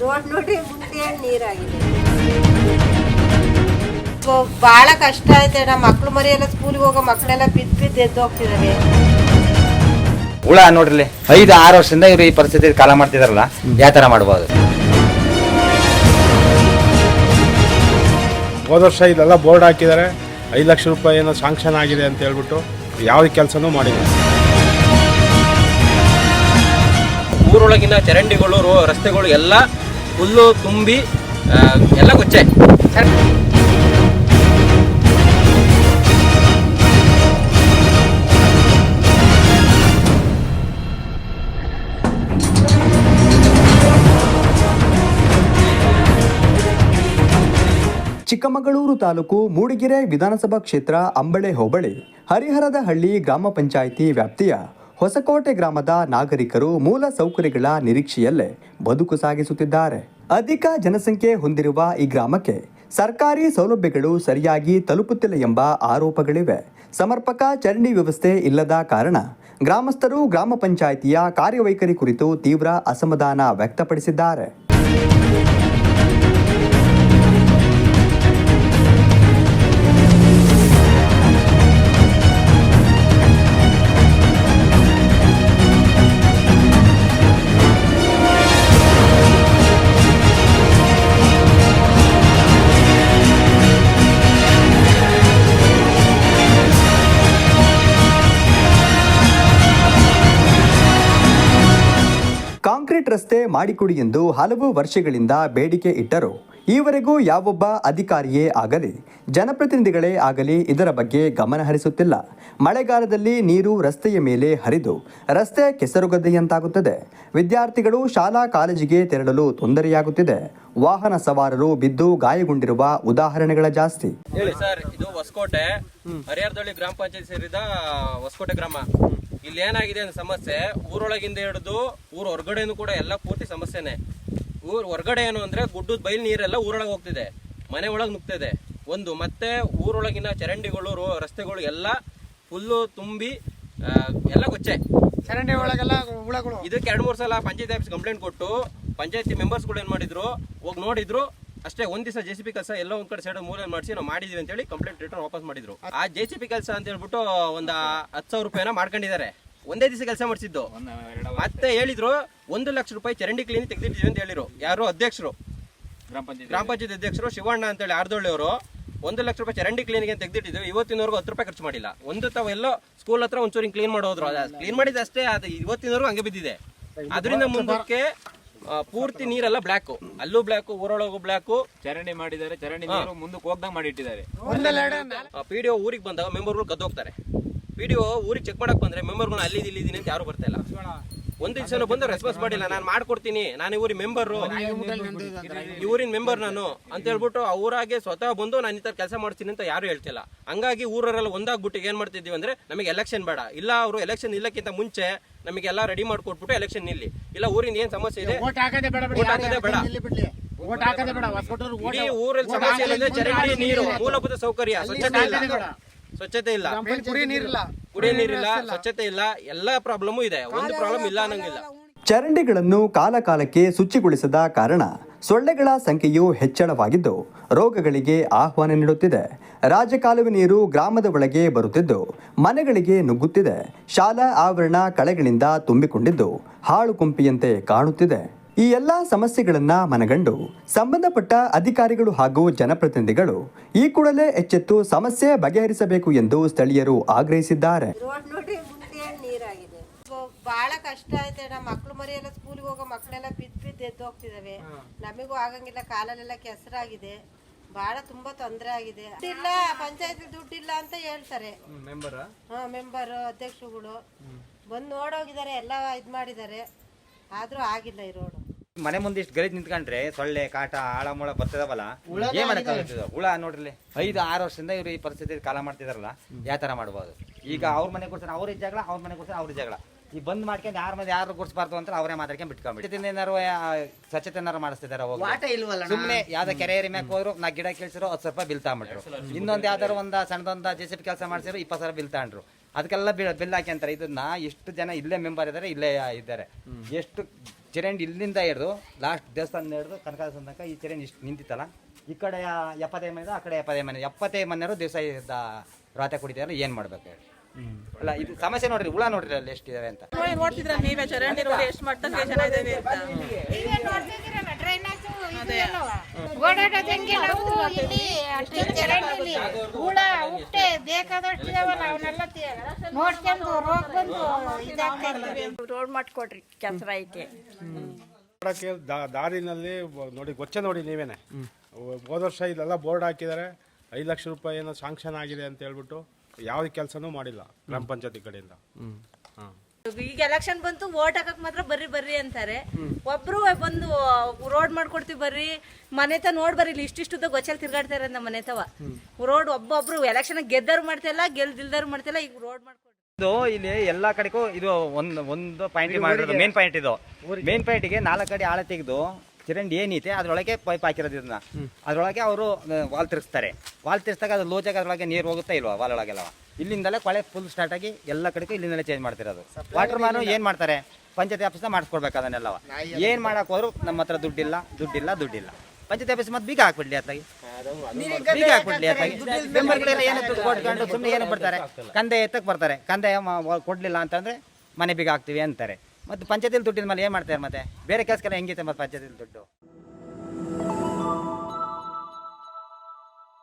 Road ನೋಡಿ ಮುಂದೆ ನೀರಾಗಿದೆ. ಬಹಳ ಕಷ್ಟ ಐತೆ ನಮ್ಮ ಮಕ್ಳು ಮರಿ ಎಲ್ಲ ಸ್ಕೂಲ್ಗೆ ಹೋಗೋ ಮಕ್ಕಳೆಲ್ಲ ಬಿದ್ದು ಬಿದ್ದು ಎದ್ದು ಹೋಗ್ತಿದ್ದಾರೆ ಹುಳ ನೋಡ್ರಿ ಐದು ಆರು ವರ್ಷದಿಂದ ಇವರು ಈ ಪರಿಸ್ಥಿತಿ ಕಾಲ ಮಾಡ್ತಿದಾರಲ್ಲ ಯಾವ ಮಾಡಬಹುದು ಮಾಡ್ಬೋದು? ಹೋದ ವರ್ಷ ಇದೆಲ್ಲ ಬೋರ್ಡ್ ಹಾಕಿದ್ದಾರೆ. ಐದು ಲಕ್ಷ ರೂಪಾಯಿ ಏನೋ ಶಾಂಕ್ಷನ್ ಆಗಿದೆ ಅಂತ ಹೇಳ್ಬಿಟ್ಟು ಯಾವ ಕೆಲಸನೂ ಮಾಡಿಲ್ಲ. ಊರೊಳಗಿನ ಚರಂಡಿಗಳು ರೋ- ರಸ್ತೆಗಳು ಎಲ್ಲ ಹುಲ್ಲು, ತುಂಬಿ ಎಲ್ಲ ಗೊಚ್ಚೆ ಚಿಕ್ಕಮಗಳೂರು ತಾಲೂಕು ಮೂಡಿಗೆರೆ ವಿಧಾನಸಭಾ ಕ್ಷೇತ್ರ ಅಂಬಳೆ ಹೋಬಳಿ, ಹರಿಹರದ ಹಳ್ಳಿ ಗ್ರಾಮ ಪಂಚಾಯಿತಿ ವ್ಯಾಪ್ತಿಯ ಹೊಸಕೋಟೆ ಗ್ರಾಮದ ನಾಗರಿಕರು ಮೂಲ ಸೌಕರ್ಯಗಳ ನಿರೀಕ್ಷೆಯಲ್ಲೇ ಬದುಕು ಸಾಗಿಸುತ್ತಿದ್ದಾರೆ. ಅಧಿಕ ಜನಸಂಖ್ಯೆ ಹೊಂದಿರುವ ಈ ಗ್ರಾಮಕ್ಕೆ ಸರ್ಕಾರಿ ಸೌಲಭ್ಯಗಳು ಸರಿಯಾಗಿ ತಲುಪುತ್ತಿಲ್ಲ ಎಂಬ ಆರೋಪಗಳಿವೆ. ಸಮರ್ಪಕ ಚರಂಡಿ ವ್ಯವಸ್ಥೆ ಇಲ್ಲದ ಕಾರಣ ಗ್ರಾಮಸ್ಥರು ಗ್ರಾಮ ಪಂಚಾಯಿತಿಯ ಕಾರ್ಯವೈಖರಿ ಕುರಿತು ತೀವ್ರ ಅಸಮಾಧಾನ ವ್ಯಕ್ತಪಡಿಸಿದ್ದಾರೆ. ಕಾಂಕ್ರೀಟ್ ರಸ್ತೆ ಮಾಡಿಕೊಡಿ ಎಂದು ಹಲವು ವರ್ಷಗಳಿಂದ ಬೇಡಿಕೆ ಇಟ್ಟರು. ಈವರೆಗೂ ಯಾವೊಬ್ಬ ಅಧಿಕಾರಿಯೇ ಆಗಲಿ ಜನಪ್ರತಿನಿಧಿಗಳೇ ಆಗಲಿ ಇದರ ಬಗ್ಗೆ ಗಮನ ಹರಿಸುತ್ತಿಲ್ಲ. ಮಳೆಗಾಲದಲ್ಲಿ ನೀರು ರಸ್ತೆಯ ಮೇಲೆ ಹರಿದು ರಸ್ತೆ ಕೆಸರುಗದ್ದೆಯಂತಾಗುತ್ತದೆ. ವಿದ್ಯಾರ್ಥಿಗಳು ಶಾಲಾ ಕಾಲೇಜಿಗೆ ತೆರಳಲು ತೊಂದರೆಯಾಗುತ್ತಿದೆ. ವಾಹನ ಸವಾರರು ಬಿದ್ದು ಗಾಯಗೊಂಡಿರುವ ಉದಾಹರಣೆಗಳ ಜಾಸ್ತಿ. ಹೇಳಿ. ಸರ್ ಇದು ಹೊಸಕೋಟೆ. ಹರಿಹರದಳ್ಳಿ ಗ್ರಾಮ ಪಂಚಾಯತ್ ಸೇರಿದ ಹೊಸಕೋಟೆ ಗ್ರಾಮ. ಇಲ್ಲಿ ಏನಾಗಿದೆ ಅಂದ್ರೆ ಸಮಸ್ಯೆ ಊರೊಳಗಿಂದ ಹಿಡಿದು ಊರ ಹೊರಗಡೆನೂ ಕೂಡ ಎಲ್ಲ ಪೂರ್ತಿ ಸಮಸ್ಯೆನೆ. ಊರ್ ಹೊರಗಡೆ ಏನು ಅಂದ್ರೆ ಗುಡ್ಡದ ಬೈಲ್ ನೀರೆಲ್ಲ ಊರೊಳಗೆ ಹೋಗ್ತಿದೆ. ಮನೆ ಒಳಗೆ ನುಗ್ತಿದೆ. ಒಂದು ಮತ್ತೆ ಊರೊಳಗಿನ ಚರಂಡಿಗಳು ರಸ್ತೆಗಳು ಎಲ್ಲ ಫುಲ್ಲು ತುಂಬಿ ಎಲ್ಲ ಕೊಚ್ಚೆ. ಚರಂಡಿ ಒಳಗೆಲ್ಲ ಹುಳಗಳು. ಇದಕ್ಕೆ ಎರಡು ಮೂರು ಸಲ ಪಂಚಾಯತ್ ಆಫೀಸ್ ಕಂಪ್ಲೇಂಟ್ ಕೊಟ್ಟು ಪಂಚಾಯತಿ ಮೆಂಬರ್ಸ್ಗಳು ಏನ್ ಮಾಡಿದ್ರು ಹೋಗಿ ನೋಡಿದ್ರು ಅಷ್ಟೇ ಒಂದ್ ದಿವಸ ಜೆ ಸಿ ಪಿ ಕೆಲಸ ಎಲ್ಲ ಒಂದ್ ಕಡೆ ಸೈಡ್ ಮೂಲೆ ಮಾಡಿಸಿ ನಾವು ಮಾಡಿದೀವಿ ಅಂತ ಹೇಳಿ ಕಂಪ್ಲೇಂಟ್ ರಿಟರ್ನ್ ವಾಪಸ್ ಮಾಡಿದ್ರು. ಆ ಜೆಸಿಪಿ ಸಿ ಪಿ ಕೆಲಸ ಅಂತ ಹೇಳ್ಬಿಟ್ಟು ಒಂದ್ ಹತ್ತು ಸಾವಿರ ರೂಪಾಯಿನ ಮಾಡ್ಕೊಂಡಿದ್ದಾರೆ. ಒಂದೇ ದಿವಸ ಕೆಲಸ ಮಾಡಿಸಿದ್ದು. ಮತ್ತೆ ಹೇಳಿದ್ರು ಒಂದು ಲಕ್ಷ ರೂಪಾಯಿ ಚರಂಡಿ ಕ್ಲೀನ್ ತೆಗೆದಿಟ್ಟಿದ್ವಿ ಅಂತ ಹೇಳಿದ್ರು ಯಾರು? ಅಧ್ಯಕ್ಷರು. ಗ್ರಾಮ ಪಂಚಾಯತ್ ಅಧ್ಯಕ್ಷರು ಶಿವಣ್ಣ ಅಂತೇಳಿ ಆರ್ದೊಳ್ಳಿ ಅವರು ಒಂದು ಲಕ್ಷ ರೂಪಾಯಿ ಚರಂಡಿ ಕ್ಲೀನಿಗೆ ತೆಗೆದಿಟ್ಟಿದ್ದು ಇವತ್ತಿನವರೆಗೂ ಹತ್ತು ರೂಪಾಯಿ ಖರ್ಚು ಮಾಡಿಲ್ಲ. ಒಂದು ತಾವು ಎಲ್ಲೋ ಸ್ಕೂಲ್ ಹತ್ರ ಒಂಚೂರು ಕ್ಲೀನ್ ಮಾಡೋದ್ರು. ಕ್ಲೀನ್ ಮಾಡಿದ ಅಷ್ಟೇ ಅದು ಇವತ್ತಿನವರೆಗೂ ಹಂಗೆ ಬಿದ್ದಿದೆ. ಅದರಿಂದ ಮುಂದಕ್ಕೆ ಆ, ಪೂರ್ತಿ ನೀರೆಲ್ಲ ಬ್ಲಾಕ್. ಅಲ್ಲೂ ಬ್ಲಾಕ್ ಊರೊಳಗೂ ಬ್ಲಾಕ್. ಚರಂಡಿ ಮಾಡಿದ್ದಾರೆ. ಚರಂಡಿ ನೀರು ಮುಂದಕ್ಕೆ ಹೋಗ್ದಂಗ್ ಮಾಡಿಟ್ಟಿದ್ದಾರೆ. ಪಿ ಡಿ ಒ ಊರಿಗೆ ಬಂದಾಗ ಮೆಂಬರ್ಗಳು ಕದ್ದೋಗ್ತಾರೆ ಪಿ ಡಿ ಒ ಊರಿಗೆ ಚೆಕ್ ಮಾಡಕ್ ಬಂದ್ರೆ ಮೆಂಬರ್ಗಳು ಅಲ್ಲಿ ಇಲ್ಲಿದ್ದೀನಿ ಅಂತ ಯಾರು ಬರ್ತಾ ಇಲ್ಲ. ಒಂದು ದಿವಸ ಬಂದು ರೆಸ್ಪಾನ್ಸ್ ಮಾಡಿಲ್ಲ. ನಾನು ಮಾಡ್ಕೊಡ್ತೀನಿ. ನಾನು ಊರಿನ ಮೆಂಬರು ಊರಿನ ಮೆಂಬರ್ ನಾನು ಅಂತ ಹೇಳ್ಬಿಟ್ಟು ಅವರಾಗೆ ಸ್ವತಃ ಬಂದು ನಾನು ಈ ತರ ಕೆಲಸ ಮಾಡ್ತೀನಿ ಅಂತ ಯಾರು ಹೇಳ್ತಿಲ್ಲ. ಹಂಗಾಗಿ ಊರಲ್ಲಿ ಒಂದಾಗ್ಬಿಟ್ಟು ಏನ್ ಮಾಡ್ತಿದ್ದೀವಿ ಅಂದ್ರೆ ನಮಗೆ ಎಲೆಕ್ಷನ್ ಬೇಡ. ಇಲ್ಲ ಅವರು ಎಲೆಕ್ಷನ್ ಇಲ್ಲಕ್ಕಿಂತ ಮುಂಚೆ ನಮಗೆಲ್ಲ ರೆಡಿ ಮಾಡ್ಕೊಟ್ಬಿಟ್ಟು ಎಲೆಕ್ಷನ್ ಇಲ್ಲಿ ಇಲ್ಲ ಊರಿನ ಏನ್ ಸಮಸ್ಯೆ ಇದೆ? ಓಟ್ ಹಾಕದೆ ಬೇಡ ಇಡೀ ಊರಲ್ಲಿ ಸಮಸ್ಯೆ ನೀರು ಮೂಲಭೂತ ಸೌಕರ್ಯ ಸ್ವಚ್ಛತೆ ಸ್ವಚ್ಛತೆ ಇಲ್ಲ. ಕುಡಿ ನೀರಿಲ್ಲ ಕುಡಿಯ ನೀರಿಲ್ಲ ಸ್ವಚ್ಛತೆ ಇಲ್ಲ ಎಲ್ಲಾ ಪ್ರಾಬ್ಲಮ್ ಇದೆ. ಒಂದು ಪ್ರಾಬ್ಲಮ್ ಇಲ್ಲ ಅನ್ನಂಗಿಲ್ಲ. ಚರಂಡಿಗಳನ್ನು ಕಾಲಕಾಲಕ್ಕೆ ಶುಚಿಗೊಳಿಸದ ಕಾರಣ ಸೊಳ್ಳೆಗಳ ಸಂಖ್ಯೆಯು ಹೆಚ್ಚಳವಾಗಿದ್ದು ರೋಗಗಳಿಗೆ ಆಹ್ವಾನ ನೀಡುತ್ತಿದೆ. ರಾಜಕಾಲುವೆ ನೀರು ಗ್ರಾಮದ ಒಳಗೆ ಬರುತ್ತಿದ್ದು ಮನೆಗಳಿಗೆ ನುಗ್ಗುತ್ತಿದೆ. ಶಾಲಾ ಆವರಣ ಕಳೆಗಳಿಂದ ತುಂಬಿಕೊಂಡಿದ್ದು ಹಾಳು ಕುಂಪಿಯಂತೆ ಕಾಣುತ್ತಿದೆ. ಈ ಎಲ್ಲ ಸಮಸ್ಯೆಗಳನ್ನ ಮನಗಂಡು ಸಂಬಂಧಪಟ್ಟ ಅಧಿಕಾರಿಗಳು ಹಾಗೂ ಜನಪ್ರತಿನಿಧಿಗಳು ಈ ಕೂಡಲೇ ಎಚ್ಚೆತ್ತು ಸಮಸ್ಯೆ ಬಗೆಹರಿಸಬೇಕು ಎಂದು ಸ್ಥಳೀಯರು ಆಗ್ರಹಿಸಿದ್ದಾರೆ. ರೋಡ್ ನೋಡಿ ಮುಂದೆ ನೀರಾಗಿದೆ. ಸೊ ಬಹಳ ಕಷ್ಟ ಐತೆ ನಮ್ಮ ಮಕ್ಳು ಮರಿ ಎಲ್ಲ ಸ್ಕೂಲ್ಗೆ ಹೋಗೋ ಮಕ್ಕಳೆಲ್ಲ ಬಿದ್ದು ಬಿದ್ದು ಎದ್ದು ಹೋಗ್ತಿದಾವೆ. ನಮಗೂ ಆಗಂಗಿಲ್ಲ ಕಾಲಲ್ಲೆಲ್ಲ ಕೆಸರಾಗಿದೆ. ಬಹಳ ತುಂಬಾ ತೊಂದರೆ ಆಗಿದೆ. ಇಲ್ಲ ಪಂಚಾಯತ್ ದುಡ್ಡಿಲ್ಲ ಅಂತ ಹೇಳ್ತಾರೆ. ಹಾ ಮೆಂಬರ್ ಅಧ್ಯಕ್ಷರುಗಳು. ಬಂದು ನೋಡೋಗಿದ್ದಾರೆ ಎಲ್ಲ ಇದ್ ಮಾಡಿದ್ದಾರೆ. ಆದ್ರೂ ಆಗಿಲ್ಲ ಈ ರೋಡು. ಮನೆ ಮುಂದೆ ಇಷ್ಟು ಗಲೀಜ್ ನಿಂತ್ಕೊಂಡ್ರೆ ಸೊಳ್ಳೆ ಕಾಟ ಆಳ ಮೂಳ ಬರ್ತದವಲ್ಲ? ಏನ್ ಮಾಡಕ್ಕಾಗ್ತದೆ ಹುಳ ನೋಡ್ರಿ ಐದು ಆರು ವರ್ಷದಿಂದ ಇವ್ರು ಈ ಪರಿಸ್ಥಿತಿ ಕಾಲ ಮಾಡ್ತಿದಾರಲ್ಲ ಯಾವ ತರ ಮಾಡ್ಬೋದು? ಈಗ ಅವ್ರ ಮನೆ ಕೊಡ್ತಾರೆ ಅವ್ರ ಜಗಳ ಅವ್ರ ಮನೆ ಕೊಡ್ತಾರೆ ಅವ್ರ ಜಗಳ ಈ ಬಂದ್ ಮಾಡ್ಕೊಂಡು ಯಾರ ಮನೆ ಯಾರು ಗುಡ್ಸ್ಬಾರ್ದು ಅಂತ ಅವರೇ ಮಾತಾಡ್ಕೊಂಡು ಬಿಟ್ಕೊಂಡ್ಬಿಟ್ಟು ಏನಾರು ಸ್ವಚ್ಛತೆ ಏನಾರು ಮಾಡಿಸ್ತಿದಾರ ಸುಮ್ಮನೆ ಯಾವ್ದೋ ಕೆರೆ ಏರಿ ಮ್ಯಾಕ್ ಹೋದ್ರು ನಾ ಗಿಡ ಕೇಳಿಸಿರೋ ಹತ್ತು ರೂಪಾಯಿ ಬಿಲ್ ತಗೊಂಡ್ಬಿಟ್ರು ಇನ್ನೊಂದು ಯಾವ್ದಾರು ಒಂದ ಸಣ್ಣದೊಂದ ಜೆ ಸಿ ಪಿ ಕೆಲಸ ಮಾಡ್ಸಿರೋ ಇಪ್ಪತ್ತು ಸಾವಿರ ಬಿಲ್ ತಗೊಂಡ್ರು ಅದಕ್ಕೆಲ್ಲ ಬಿಲ್ ಬಿಲ್ ಹಾಕ್ಯಂತಾರೆ ಇದನ್ನ ಎಷ್ಟು ಜನ ಇಲ್ಲೇ ಮೆಂಬರ್ ಇದ್ದಾರೆ ಇಲ್ಲೇ ಇದ್ದಾರೆ. ಎಷ್ಟು ಚರಂಡಿ ಇಲ್ಲಿಂದ ಹಿಡಿದು ಲಾಸ್ಟ್ ದೇವಸ್ಥಾನ ಹಿಡಿದು ಕನಕದಾಸನ ತನಕ ಈ ಚರಂಡಿ ಇಷ್ಟು ನಿಂತಿತ್ತಲ್ಲ? ಈ ಕಡೆ ಎಪ್ಪತ್ತೈದು ಮನೆ ಇದೆ, ಆ ಕಡೆ ಎಪ್ಪತ್ತೈದು ಮನೆ ಎಪ್ಪತ್ತೈದು ಮನೆಯವರು ದಿವಸ ರಾತೆ ಕುಡಿತಾರೆ ಏನು ಮಾಡ್ಬೇಕು ಹೇಳಿ? ಅಲ್ಲ ಇದು ಸಮಸ್ಯೆ ನೋಡ್ರಿ ಹುಳ ನೋಡ್ರಿ ಅಲ್ಲಿ ಎಷ್ಟಿದಾವೆ ಅಂತ. ನೋಡ್ತಿದ್ರೆ ನೀವೇ? ಚರಂಡಿ ರೋಡ್ ಎಷ್ಟು ಮಟ್ಟಕ್ಕೆ ಜನ ಇದಾವೆ ಅಂತ. ಓಡಾಡೋದಂಗೆ ನಾವು ಇಲ್ಲಿ ಅಷ್ಟೇ ಚರಂಡಿಲಿ. ನೋಡ್ಕೊಂಡು ರೋಗ ಬಂದು ಇದಾಗ್ತದೆ ರೋಡ್ ಮಾಡ್ಕೊಡ್ರಿ ಕೆಸರ ಐತೆ ದಾರಿನಲ್ಲಿ ನೋಡಿ ಗೊಚ್ಚೆ ನೋಡಿ ನೀವೇನೆ. ಹೋದ ವರ್ಷ ಇಲ್ಲೆಲ್ಲ ಬೋರ್ಡ್ ಹಾಕಿದ್ದಾರೆ ಐದು ಲಕ್ಷ ರೂಪಾಯಿ ಏನೋ ಸಾಂಕ್ಷನ್ ಆಗಿದೆ ಅಂತ ಹೇಳ್ಬಿಟ್ಟು ಯಾವ ಕೆಲಸನೂ ಮಾಡಿಲ್ಲ ಗ್ರಾಮ ಪಂಚಾಯತಿ ಕಡೆಯಿಂದ. ಹಾಂ. ಈಗ ಎಲೆಕ್ಷನ್ ಬಂತು ವೋಟ್ ಹಾಕಕ್ ಮಾತ್ರ ಬರ್ರಿ ಬರ್ರಿ ಅಂತಾರೆ. ಒಬ್ರು ಬಂದು ರೋಡ್ ಮಾಡ್ಕೊಡ್ತೀವಿ ಬರ್ರಿ. ಮನೆತ ನೋಡ್ ಬರ್ರಿ ಇಲ್ಲಿ ಇಷ್ಟಿಷ್ಟು ಗೊಚ್ಚಲ್ ತಿರ್ಗಾಡ್ತಾರೆ ನಮ್ಮ ಮನೆತವ ರೋಡ್ ಒಬ್ಬೊಬ್ರು ಎಲೆಕ್ಷನ್ ಗೆದ್ದರು ಮಾಡ್ತಿಲ್ಲ ಗೆಲ್ದಿಲ್ದಾರು ಮಾಡ್ತಿಲ್ಲ ಈಗ ರೋಡ್ ಮಾಡ್ಕೊಡ್ರಿ ಇದು ಇಲ್ಲಿ ಎಲ್ಲಾ ಕಡೆಗೂ ಇದು ಒಂದು ಒಂದು ಪಾಯಿಂಟ್ ಮಾಡಿರೋದು ಮೇನ್ ಪಾಯಿಂಟ್ ಇದು. ಮೇನ್ ಪಾಯಿಂಟಿಗೆ ನಾಲ್ಕು ಕಡೆ ಆಳ ತೆಗೆದು ಚರಂಡಿ ಏನೈತೆ ಅದ್ರೊಳಗೆ ಪೈಪ್ ಹಾಕಿರೋದು ಇದನ್ನ. ಅದ್ರೊಳಗೆ ಅವರು ವಾಲ್ ತಿರ್ಸ್ತಾರೆ. ವಾಲ್ ತಿರ್ಸ್ದಾಗ ಅದು ಲೋಚಾಗ ಅದ್ರೊಳಗೆ ನೀರು ಹೋಗುತ್ತಾ ಇಲ್ವಾ ವಾಲ್ ಒಳಗೆಲ್ಲ? ಇಲ್ಲಿಂದಲೇ ಕೊಳೆ ಫುಲ್ ಸ್ಟಾರ್ಟ್ ಆಗಿ ಎಲ್ಲ ಕಡೆಗೂ ಇಲ್ಲಿಂದಲೇ ಚೇಂಜ್ ಮಾಡ್ತಿರೋದು. ವಾಟರ್ ಮ್ಯಾನು ಏನ್ ಮಾಡ್ತಾರೆ? ಪಂಚಾಯತಿ ಆಫೀಸ್ನ ಮಾಡಿಸ್ಕೊಡ್ಬೇಕು ಅದನ್ನೆಲ್ಲ. ಏನ್ ಮಾಡಕ್ ಹೋದ್ರು ನಮ್ಮ ಹತ್ರ ದುಡ್ಡಿಲ್ಲ ದುಡ್ಡಿಲ್ಲ ದುಡ್ಡಿಲ್ಲ. ಪಂಚಾಯತಿ ಆಫೀಸ್ ಮತ್ತೆ ಬೀಗ ಹಾಕ್ಬಿಡ್ಲಿ ಅತ್ತಾಗಿ. ಬೀಗ ಹಾಕ್ಬಿಡ್ಲಿ ಅತ್ತಾಗಿ. ಮೆಂಬರ್ಗಳೆಲ್ಲ ಏನು ದುಡ್ಡು ಕೊಟ್ಕೊಂಡು ಸುಮ್ಮನೆ ಏನು ಬಿಡ್ತಾರೆ ಕಂದೆ ಎತ್ತಕ್ಕೆ ಬರ್ತಾರೆ. ಕಂದೆ ಕೊಡ್ಲಿಲ್ಲ ಅಂತಂದ್ರೆ ಮನೆ ಬೀಗ ಹಾಕ್ತೀವಿ ಅಂತಾರೆ. ಮತ್ತೆ ಪಂಚಾಯತಿಲಿ ದುಡ್ಡಿನ ಮೇಲೆ ಏನು ಮಾಡ್ತಾರೆ ಮತ್ತೆ? ಬೇರೆ ಕೆಲಸಕ್ಕೆಲ್ಲ ಹೆಂಗಿತ್ತೆ ಮತ್ತೆ ಪಂಚಾಯತಿಲಿ ದುಡ್ಡು?